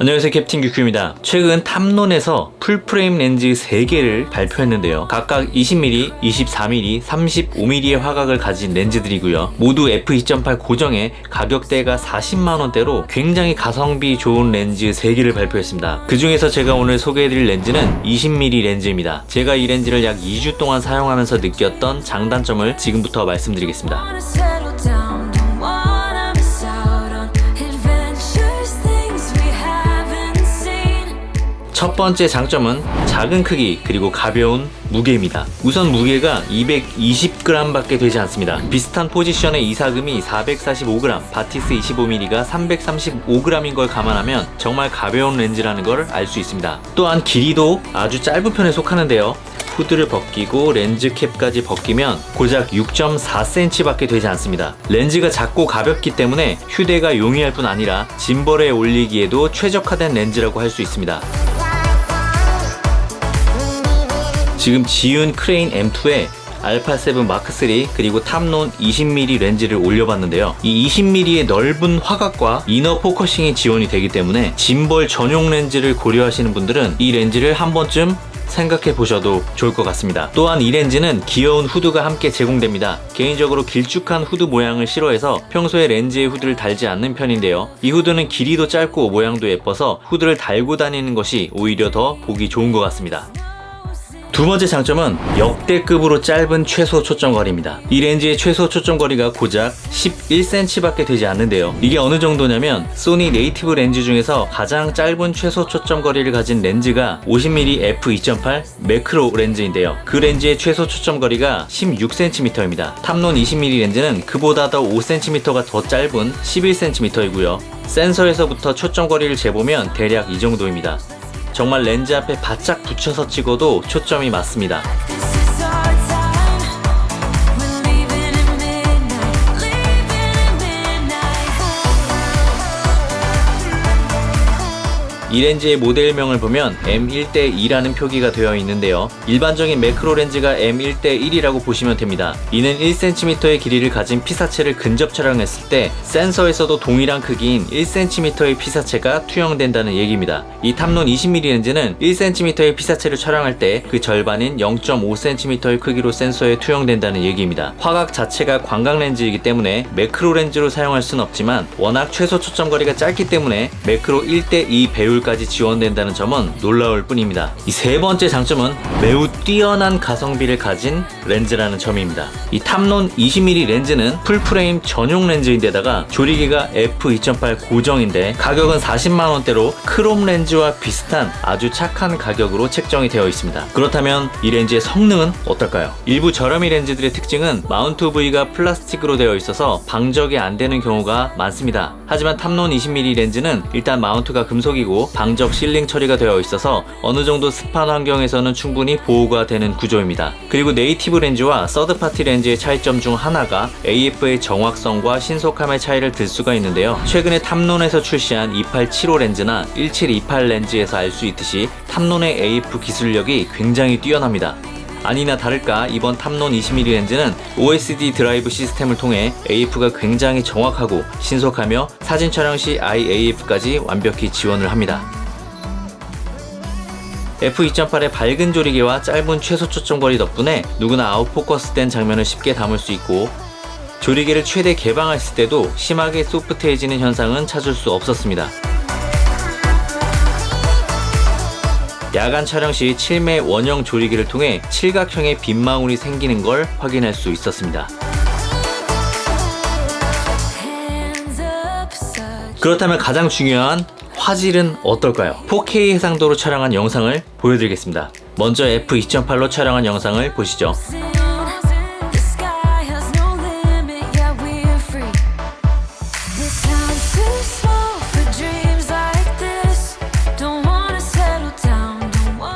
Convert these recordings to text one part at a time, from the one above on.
안녕하세요 캡틴 규큐입니다. 최근 탐론에서 풀프레임 렌즈 3개를 발표했는데요. 각각 20mm, 24mm, 35mm의 화각을 가진 렌즈들이고요. 모두 f2.8 고정에 가격대가 40만원대로 굉장히 가성비 좋은 렌즈 3개를 발표했습니다. 그 중에서 제가 오늘 소개해드릴 렌즈는 20mm 렌즈입니다. 제가 이 렌즈를 약 2주 동안 사용하면서 느꼈던 장단점을 지금부터 말씀드리겠습니다. 첫 번째 장점은 작은 크기 그리고 가벼운 무게입니다. 우선 무게가 220g 밖에 되지 않습니다. 비슷한 포지션의 이사금이 445g, 바티스 25mm가 335g인 걸 감안하면 정말 가벼운 렌즈라는 걸 알 수 있습니다. 또한 길이도 아주 짧은 편에 속하는데요. 후드를 벗기고 렌즈 캡까지 벗기면 고작 6.4cm 밖에 되지 않습니다. 렌즈가 작고 가볍기 때문에 휴대가 용이할 뿐 아니라 짐벌에 올리기에도 최적화된 렌즈라고 할 수 있습니다. 지금 지윤 크레인 M2에 알파7 마크3 그리고 탐론 20mm 렌즈를 올려봤는데요. 이 20mm의 넓은 화각과 이너 포커싱이 지원이 되기 때문에 짐벌 전용 렌즈를 고려하시는 분들은 이 렌즈를 한 번쯤 생각해 보셔도 좋을 것 같습니다. 또한 이 렌즈는 귀여운 후드가 함께 제공됩니다. 개인적으로 길쭉한 후드 모양을 싫어해서 평소에 렌즈에 후드를 달지 않는 편인데요. 이 후드는 길이도 짧고 모양도 예뻐서 후드를 달고 다니는 것이 오히려 더 보기 좋은 것 같습니다. 두 번째 장점은 역대급으로 짧은 최소 초점거리입니다. 이 렌즈의 최소 초점거리가 고작 11cm밖에 되지 않는데요. 이게 어느 정도냐면 소니 네이티브 렌즈 중에서 가장 짧은 최소 초점거리를 가진 렌즈가 50mm f2.8 매크로 렌즈인데요. 그 렌즈의 최소 초점거리가 16cm입니다. 탐론 20mm 렌즈는 그보다 더 5cm가 더 짧은 11cm이고요. 센서에서부터 초점거리를 재보면 대략 이 정도입니다. 정말 렌즈 앞에 바짝 붙여서 찍어도 초점이 맞습니다. 이 렌즈의 모델명을 보면 M1대2라는 표기가 되어 있는데요. 일반적인 매크로 렌즈가 M1대1이라고 보시면 됩니다. 이는 1cm의 길이를 가진 피사체를 근접 촬영했을 때 센서에서도 동일한 크기인 1cm의 피사체가 투영된다는 얘기입니다. 이 탐론 20mm 렌즈는 1cm의 피사체를 촬영할 때 그 절반인 0.5cm의 크기로 센서에 투영된다는 얘기입니다. 화각 자체가 광각 렌즈이기 때문에 매크로 렌즈로 사용할 수는 없지만 워낙 최소 초점거리가 짧기 때문에 매크로 1대2 배율 까지 지원된다는 점은 놀라울 뿐입니다. 이 세 번째 장점은 매우 뛰어난 가성비를 가진 렌즈라는 점입니다. 이 탐론 20mm 렌즈는 풀프레임 전용 렌즈인데다가 조리개가 f2.8 고정인데 가격은 40만 원대로 크롬 렌즈와 비슷한 아주 착한 가격으로 책정이 되어 있습니다. 그렇다면 이 렌즈의 성능은 어떨까요? 일부 저렴이 렌즈들의 특징은 마운트 부위가 플라스틱으로 되어 있어서 방적이 안 되는 경우가 많습니다. 하지만 탐론 20mm 렌즈는 일단 마운트가 금속이고 방적 실링 처리가 되어 있어서 어느 정도 습한 환경에서는 충분히 보호가 되는 구조입니다. 그리고 네이티브 렌즈와 서드파티 렌즈의 차이점 중 하나가 AF의 정확성과 신속함의 차이를 들 수가 있는데요. 최근에 탐론에서 출시한 2875 렌즈나 1728 렌즈에서 알 수 있듯이 탐론의 AF 기술력이 굉장히 뛰어납니다. 아니나 다를까 이번 탐론 20mm 렌즈는 OSD 드라이브 시스템을 통해 AF가 굉장히 정확하고 신속하며 사진 촬영 시 IAF까지 완벽히 지원을 합니다. f2.8의 밝은 조리개와 짧은 최소 초점거리 덕분에 누구나 아웃포커스된 장면을 쉽게 담을 수 있고 조리개를 최대 개방했을 때도 심하게 소프트해지는 현상은 찾을 수 없었습니다. 야간 촬영 시 7매 원형 조리개를 통해 칠각형의 빗망울이 생기는 걸 확인할 수 있었습니다. 그렇다면 가장 중요한 화질은 어떨까요? 4K 해상도로 촬영한 영상을 보여드리겠습니다. 먼저 f2.8로 촬영한 영상을 보시죠.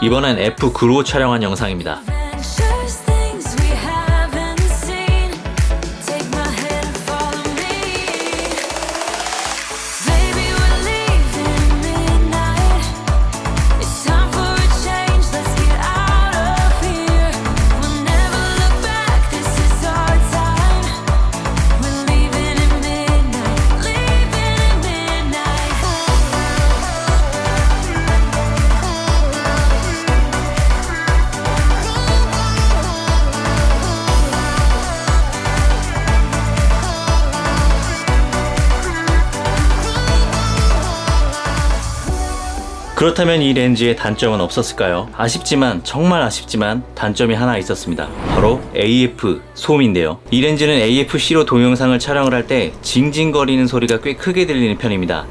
이번엔 F9로 촬영한 영상입니다. 그렇다면 이 렌즈의 단점은 없었을까요? 아쉽지만 정말 아쉽지만 단점이 하나 있었습니다. 바로 AF 소음인데요. 이 렌즈는 AFC로 동영상을 촬영을 할 때 징징거리는 소리가 꽤 크게 들리는 편입니다.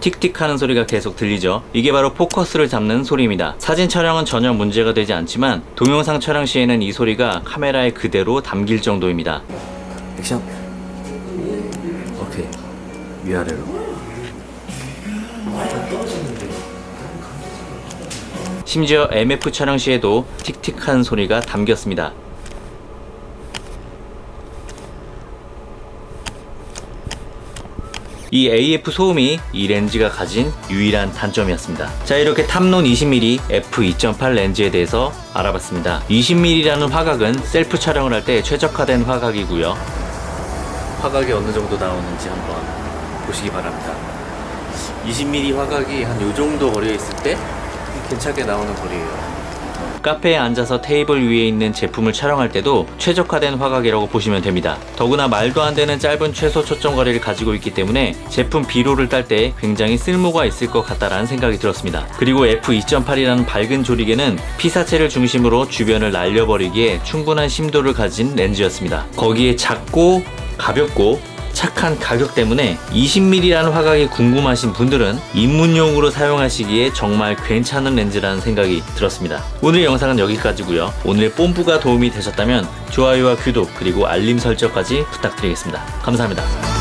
틱틱 하는 소리가 계속 들리죠. 이게 바로 포커스를 잡는 소리입니다. 사진 촬영은 전혀 문제가 되지 않지만 동영상 촬영 시에는 이 소리가 카메라에 그대로 담길 정도입니다. 액션 위아래로 심지어 MF 촬영 시에도 틱틱한 소리가 담겼습니다. 이 AF 소음이 이 렌즈가 가진 유일한 단점이었습니다. 자, 이렇게 탐론 20mm f2.8 렌즈에 대해서 알아봤습니다. 20mm라는 화각은 셀프 촬영을 할 때 최적화된 화각이고요. 화각이 어느 정도 나오는지 한번 보시기 바랍니다 20mm 화각이 한 요 정도 거리에 있을 때 괜찮게 나오는 거리예요 카페에 앉아서 테이블 위에 있는 제품을 촬영할 때도 최적화된 화각이라고 보시면 됩니다. 더구나 말도 안 되는 짧은 최소 초점 거리를 가지고 있기 때문에 제품 비로를 딸 때 굉장히 쓸모가 있을 것 같다라는 생각이 들었습니다. 그리고 f2.8이라는 밝은 조리개는 피사체를 중심으로 주변을 날려버리기에 충분한 심도를 가진 렌즈였습니다. 거기에 작고 가볍고 착한 가격 때문에 20mm라는 화각이 궁금하신 분들은 입문용으로 사용하시기에 정말 괜찮은 렌즈라는 생각이 들었습니다. 오늘 영상은 여기까지고요. 오늘의 뽐뿌가 도움이 되셨다면 좋아요와 구독 그리고 알림 설정까지 부탁드리겠습니다. 감사합니다.